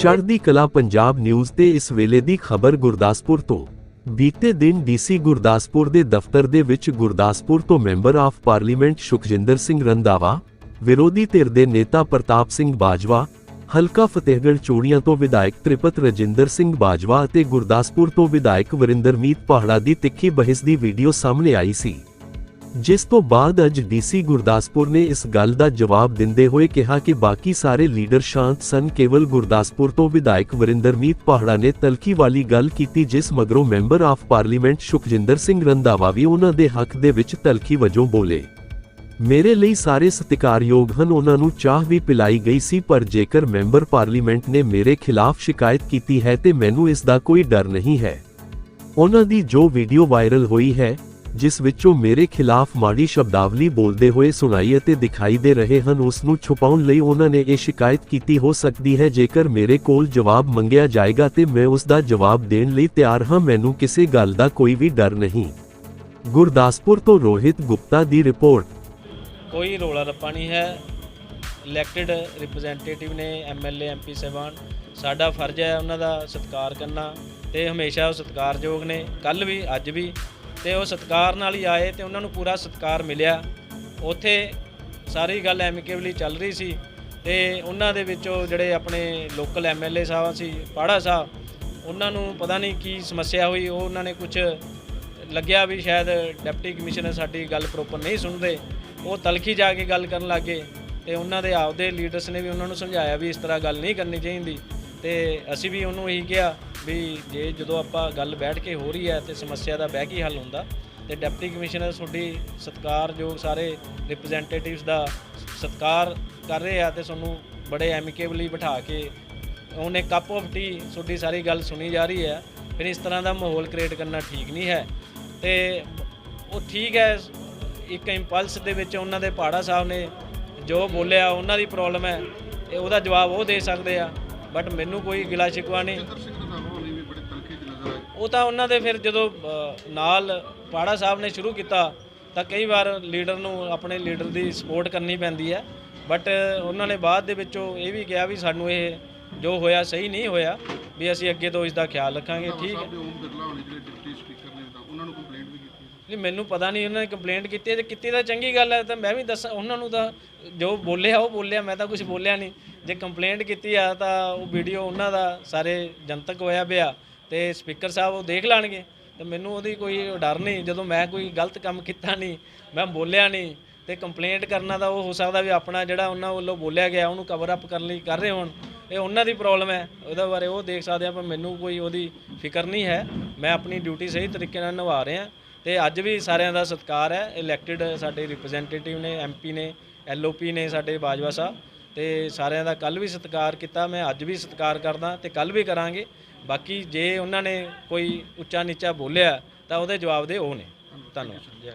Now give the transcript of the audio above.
ਚੜ੍ਹਦੀ ਕਲਾ ਪੰਜਾਬ ਨਿਊਜ਼ ਤੇ ਇਸ ਵੇਲੇ ਦੀ ਖਬਰ ਗੁਰਦਾਸਪੁਰ ਤੋਂ। ਬੀਤੇ ਦਿਨ ਡੀਸੀ ਗੁਰਦਾਸਪੁਰ ਦੇ ਦਫ਼ਤਰ ਦੇ ਵਿੱਚ ਗੁਰਦਾਸਪੁਰ ਤੋਂ member of parliament Sukhjinder Singh Randhawa, ਵਿਰੋਧੀ ਧਿਰ ਦੇ ਨੇਤਾ ਪ੍ਰਤਾਪ ਸਿੰਘ ਬਾਜਵਾ, ਹਲਕਾ ਫਤਿਹਗੜ੍ਹ ਚੂੜੀਆਂ ਤੋਂ ਵਿਧਾਇਕ ਤ੍ਰਿਪਤ ਰਜਿੰਦਰ ਸਿੰਘ ਬਾਜਵਾ ਅਤੇ ਗੁਰਦਾਸਪੁਰ ਤੋਂ ਵਿਧਾਇਕ ਵਰਿੰਦਰਮੀਤ ਪਹਾੜਾ ਦੀ ਤਿੱਖੀ ਬਹਿਸ ਦੀ ਵੀਡੀਓ ਸਾਹਮਣੇ ਆਈ ਸੀ। ਜਿਸ ਤੋਂ ਬਾਅਦ ਅੱਜ ਡੀਸੀ ਗੁਰਦਾਸਪੁਰ ਨੇ ਇਸ ਗੱਲ ਦਾ ਜਵਾਬ ਦਿੰਦੇ ਹੋਏ ਕਿਹਾ ਕਿ ਬਾਕੀ ਸਾਰੇ ਲੀਡਰ ਸ਼ਾਂਤ ਸਨ। ਕੇਵਲ ਗੁਰਦਾਸਪੁਰ ਤੋਂ ਵਿਧਾਇਕ ਵਰਿੰਦਰਮੀਤ ਪਹਾੜਾ ਨੇ ਤਲਖੀ ਵਾਲੀ ਗੱਲ ਕੀਤੀ, ਜਿਸ ਮਗਰੋਂ member of parliament Sukhjinder Singh Randhawa ਵੀ ਉਹਨਾਂ ਦੇ ਹੱਕ ਦੇ ਵਿੱਚ ਤਲਖੀ ਵਜੋਂ ਬੋਲੇ। ਮੇਰੇ ਲਈ ਸਾਰੇ ਸਤਿਕਾਰਯੋਗ ਹਨ, ਉਹਨਾਂ ਨੂੰ ਚਾਹ ਵੀ ਪਿਲਾਈ ਗਈ ਸੀ, ਪਰ ਜੇਕਰ ਮੈਂਬਰ ਪਾਰਲੀਮੈਂਟ ਨੇ ਮੇਰੇ ਖਿਲਾਫ ਸ਼ਿਕਾਇਤ ਕੀਤੀ ਹੈ ਤੇ ਮੈਨੂੰ ਇਸ ਦਾ ਕੋਈ ਡਰ ਨਹੀਂ ਹੈ। ਉਹਨਾਂ ਦੀ ਜੋ ਵੀਡੀਓ ਵਾਇਰਲ ਹੋਈ ਹੈ ਜਿਸ ਵਿੱਚੋਂ ਮੇਰੇ ਖਿਲਾਫ ਮਾੜੀ ਸ਼ਬਦਾਵਲੀ ਬੋਲਦੇ ਹੋਏ ਸੁਣਾਈ ਅਤੇ ਦਿਖਾਈ ਦੇ ਰਹੇ ਹਨ, ਉਸ ਨੂੰ ਛੁਪਾਉਣ ਲਈ ਉਹਨਾਂ ਨੇ ਇਹ ਸ਼ਿਕਾਇਤ ਕੀਤੀ, ਹੋ ਸਕਦੀ ਹੈ ਜੇਕਰ ਮੇਰੇ ਕੋਲ ਜਵਾਬ ਮੰਗਿਆ ਜਾਏਗਾ ਤੇ ਮੈਂ ਉਸ ਦਾ ਜਵਾਬ ਦੇਣ ਲਈ ਤਿਆਰ ਹਾਂ। ਮੈਨੂੰ ਕਿਸੇ ਗੱਲ ਦਾ ਕੋਈ ਵੀ ਡਰ ਨਹੀਂ। ਗੁਰਦਾਸਪੁਰ ਤੋਂ ਰੋਹਿਤ ਗੁਪਤਾ ਦੀ ਰਿਪੋਰਟ। ਕੋਈ ਰੋਲਾ ਰੱਪਾ ਨਹੀਂ ਹੈ। ਇਲੈਕਟਿਡ ਰਿਪਰੈਜ਼ੈਂਟੇਟਿਵ ਨੇ ਐਮਐਲਏ ਐਮਪੀ ਸਾਹਿਬਾਨ, ਸਾਡਾ ਫਰਜ਼ ਹੈ ਉਹਨਾਂ ਦਾ ਸਤਿਕਾਰ ਕਰਨਾ ਤੇ ਹਮੇਸ਼ਾ ਉਹ ਸਤਿਕਾਰਯੋਗ ਨੇ। ਕੱਲ ਵੀ, ਅੱਜ ਵੀ ਤੇ ਉਹ ਸਤਿਕਾਰ ਨਾਲ ਹੀ ਆਏ ਤੇ ਉਹਨਾਂ ਨੂੰ ਪੂਰਾ ਸਤਿਕਾਰ ਮਿਲਿਆ। ਉੱਥੇ ਸਾਰੀ ਗੱਲ ਐਮਿਕੇਬਲੀ ਚੱਲ ਰਹੀ ਸੀ ਤੇ ਉਹਨਾਂ ਦੇ ਵਿੱਚੋਂ ਜਿਹੜੇ ਆਪਣੇ ਲੋਕਲ ਐਮਐਲਏ ਸਾਹਿਬ ਸੀ, ਪਾੜਾ ਸਾਹਿਬ, ਉਹਨਾਂ ਨੂੰ ਪਤਾ ਨਹੀਂ ਕੀ ਸਮੱਸਿਆ ਹੋਈ, ਉਹ ਉਹਨਾਂ ਨੇ ਕੁਝ ਲੱਗਿਆ ਵੀ ਸ਼ਾਇਦ ਡਿਪਟੀ ਕਮਿਸ਼ਨਰ ਸਾਡੀ ਗੱਲ ਪ੍ਰੋਪਰ ਨਹੀਂ ਸੁਣਦੇ। ਉਹ ਤਲਖੀ ਜਾ ਕੇ ਗੱਲ ਕਰਨ ਲੱਗੇ ਤੇ ਉਹਨਾਂ ਦੇ ਆਪਦੇ ਲੀਡਰਸ ਨੇ ਵੀ ਉਹਨਾਂ ਨੂੰ ਸਮਝਾਇਆ ਵੀ ਇਸ ਤਰ੍ਹਾਂ ਗੱਲ ਨਹੀਂ ਕਰਨੀ ਚਾਹੀਦੀ ਤੇ ਅਸੀਂ ਵੀ ਉਹਨੂੰ ਇਹੀ ਕਿਹਾ ਵੀ ਜੇ ਜਦੋਂ ਆਪਾਂ ਗੱਲ ਬੈਠ ਕੇ ਹੋ ਰਹੀ ਹੈ ਤੇ ਸਮੱਸਿਆ ਦਾ ਬਹਿ ਕੇ ਹੱਲ ਹੁੰਦਾ, ਤੇ ਡਿਪਟੀ ਕਮਿਸ਼ਨਰ ਤੁਹਾਡੀ ਸਤਿਕਾਰਯੋਗ ਸਾਰੇ ਰਿਪਰੈਜ਼ੈਂਟੇਟਿਵਸ ਦਾ ਸਤਿਕਾਰ ਕਰ ਰਹੇ ਆ ਤੇ ਤੁਹਾਨੂੰ ਬੜੇ ਐਮਿਕੇਬਲੀ ਬਿਠਾ ਕੇ ਉਹਨੇ ਕੱਪ ਆਫ ਟੀ ਤੁਹਾਡੀ ਸਾਰੀ ਗੱਲ ਸੁਣੀ ਜਾ ਰਹੀ ਹੈ, ਫਿਰ ਇਸ ਤਰ੍ਹਾਂ ਦਾ ਮਾਹੌਲ ਕ੍ਰੀਏਟ ਕਰਨਾ ਠੀਕ ਨਹੀਂ ਹੈ। ਤੇ ਉਹ ਠੀਕ ਹੈ, ਇੱਕ ਇੰਪਲਸ ਦੇ ਵਿੱਚ ਉਹਨਾਂ ਦੇ ਪਹਾੜਾ ਸਾਹਿਬ ਨੇ ਜੋ ਬੋਲਿਆ, ਉਹਨਾਂ ਦੀ ਪ੍ਰੋਬਲਮ ਹੈ ਇਹ ਉਹਦਾ ਜਵਾਬ ਉਹ ਦੇ ਸਕਦੇ ਆ ਬਟ ਮੈਨੂੰ ਕੋਈ ਗਿਲਾ ਸ਼ਿਕਵਾ ਨਹੀਂ। ਉਹ ਤਾਂ ਉਹਨਾਂ ਦੇ ਫਿਰ ਜਦੋਂ ਅ, ਨਾਲ ਪਾੜਾ ਸਾਹਿਬ ਨੇ ਸ਼ੁਰੂ ਕੀਤਾ ਤਾਂ ਕਈ ਵਾਰ ਲੀਡਰ ਨੂੰ ਆਪਣੇ ਲੀਡਰ ਦੀ ਸਪੋਰਟ ਕਰਨੀ ਪੈਂਦੀ ਹੈ। ਬਟ ਉਹਨਾਂ ਨੇ ਬਾਅਦ ਦੇ ਵਿੱਚੋਂ ਇਹ ਵੀ ਕਿਹਾ ਵੀ ਸਾਨੂੰ ਇਹ ਜੋ ਹੋਇਆ ਸਹੀ ਨਹੀਂ ਹੋਇਆ ਵੀ ਅਸੀਂ ਅੱਗੇ ਤੋਂ ਇਸ ਦਾ ਖਿਆਲ ਰੱਖਾਂਗੇ ਠੀਕ ਹੈ। ਓਮ ਬਿਰਲਾ ਹੋਣੀ ਜਿਹੜੇ ਡਿਪਟੀ ਸਪੀਕਰ ਨੇ ਤਾਂ ਉਹਨਾਂ ਨੂੰ ਕੰਪਲੇਂਟ ਵੀ ਕੀਤੀ ਹੈ। ਨਹੀਂ ਮੈਨੂੰ ਪਤਾ ਨਹੀਂ ਉਹਨਾਂ ਨੇ ਕੰਪਲੇਂਟ ਕੀਤੀ ਹੈ ਤੇ ਕੀਤੀ ਤਾਂ ਚੰਗੀ ਗੱਲ ਹੈ ਤਾਂ ਮੈਂ ਵੀ ਦੱਸਾਂ ਉਹਨਾਂ ਨੂੰ ਤਾਂ ਜੋ ਬੋਲਿਆ ਉਹ ਬੋਲਿਆ ਮੈਂ ਤਾਂ ਕੁਝ ਬੋਲਿਆ ਨਹੀਂ। ਜੇ ਕੰਪਲੇਂਟ ਕੀਤੀ ਆ ਤਾਂ ਉਹ ਵੀਡੀਓ ਉਹਨਾਂ ਦਾ ਸਾਰੇ ਜਨਤਕ ਹੋਇਆ ਪਿਆ। ਤੇ ਸਪੀਕਰ ਸਾਹਿਬ ਉਹ ਦੇਖ ਲੈਣਗੇ ਤੇ ਮੈਨੂੰ ਉਹਦੀ ਕੋਈ ਡਰ ਨਹੀਂ, ਜਦੋਂ ਮੈਂ ਕੋਈ ਗਲਤ ਕੰਮ ਕੀਤਾ ਨਹੀਂ, ਮੈਂ ਬੋਲਿਆ ਨਹੀਂ ਤੇ ਕੰਪਲੇਂਟ ਕਰਨਾ ਤਾਂ ਉਹ ਹੋ ਸਕਦਾ ਵੀ ਆਪਣਾ ਜਿਹੜਾ ਉਹਨਾਂ ਵੱਲੋਂ ਬੋਲਿਆ ਗਿਆ, ਉਹਨੂੰ ਕਵਰ ਅਪ ਕਰਨ ਲਈ ਕਰ ਰਹੇ ਹੋਣ। ਇਹ ਉਹਨਾਂ ਦੀ ਪ੍ਰੋਬਲਮ ਹੈ, ਉਹਦੇ ਬਾਰੇ ਉਹ ਦੇਖ ਸਕਦੇ ਆ, ਪਰ ਮੈਨੂੰ ਕੋਈ ਉਹਦੀ ਫਿਕਰ ਨਹੀਂ ਹੈ। ਮੈਂ ਆਪਣੀ ਡਿਊਟੀ ਸਹੀ ਤਰੀਕੇ ਨਾਲ ਨਿਭਾ ਰਿਹਾ ਤੇ ਅੱਜ ਵੀ ਸਾਰਿਆਂ ਦਾ ਸਤਿਕਾਰ ਹੈ। ਇਲੈਕਟਿਡ ਸਾਡੇ ਰਿਪਰੈਜ਼ੈਂਟੇਟਿਵ ਨੇ ਐਮਪੀ ਨੇ ਐਲਓਪੀ ਨੇ ਸਾਡੇ ਬਾਜਵਾ ਸਾਹਿਬ। ਤੇ ਸਾਰਿਆਂ ਦਾ ਕੱਲ ਵੀ ਸਤਿਕਾਰ ਕੀਤਾ, ਮੈਂ ਅੱਜ ਵੀ ਸਤਿਕਾਰ ਕਰਦਾ ਤੇ ਕੱਲ ਵੀ ਕਰਾਂਗੇ। ਬਾਕੀ ਜੇ ਉਹਨਾਂ ਨੇ ਕੋਈ ਉੱਚਾ ਨੀਚਾ ਬੋਲਿਆ ਤਾਂ ਉਹਦੇ ਜਵਾਬ ਦੇ ਉਹ ਨੇ। ਧੰਨਵਾਦ। ਜੈ